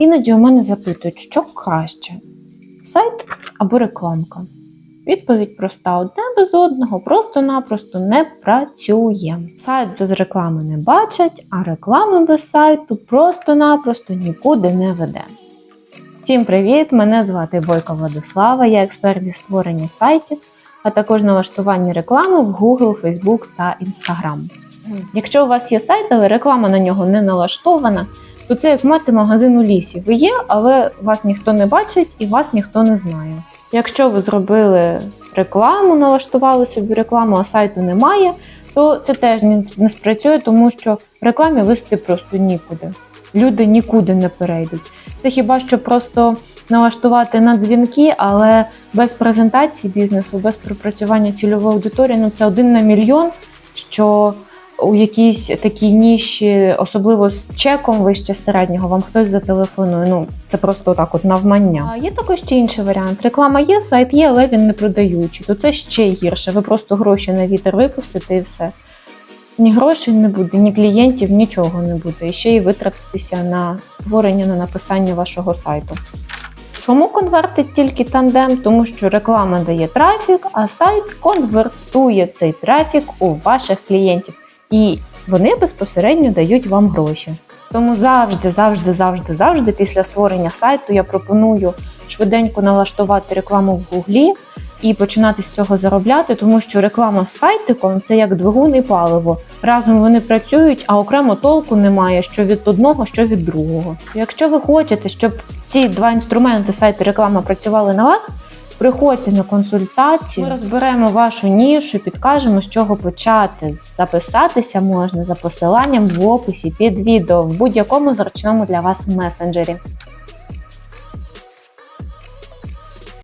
Іноді у мене запитують, що краще: сайт або рекламка. Відповідь проста: одне без одного просто-напросто не працює. Сайт без реклами не бачать, а реклама без сайту просто-напросто нікуди не веде. Всім привіт! Мене звати Бойко Владислава, я експерт зі створення сайтів, а також налаштування реклами в Google, Facebook та Instagram. Якщо у вас є сайт, але реклама на нього не налаштована, то це як мати магазин у лісі. Ви є, але вас ніхто не бачить і вас ніхто не знає. Якщо ви зробили рекламу, налаштували собі рекламу, а сайту немає, то це теж не не спрацює, тому що рекламі вести просто нікуди. Люди нікуди не перейдуть. Це хіба що просто налаштувати на дзвінки, але без презентації бізнесу, без пропрацювання цільової аудиторії, ну це один на мільйон, що у якійсь такій ніші, особливо з чеком вище середнього, вам хтось зателефонує. Ну це просто так, от навмання. А є також ще інший варіант. Реклама є, сайт є, але він не продаючий. То це ще гірше. Ви просто гроші на вітер випустите і все. Ні грошей не буде, ні клієнтів, нічого не буде. І ще й витратитися на створення, на написання вашого сайту. Чому конвертить тільки тандем? Тому що реклама дає трафік, а сайт конвертує цей трафік у ваших клієнтів. І вони безпосередньо дають вам гроші. Тому завжди, завжди, завжди, завжди після створення сайту я пропоную швиденько налаштувати рекламу в Гуглі і починати з цього заробляти, тому що реклама з сайтиком це як двигун і паливо. Разом вони працюють, а окремо толку немає що від одного, що від другого. Якщо ви хочете, щоб ці два інструменти сайт і реклама працювали на вас. Приходьте на консультацію, ми розберемо вашу нішу, підкажемо, з чого почати. Записатися можна за посиланням в описі під відео в будь-якому зручному для вас месенджері.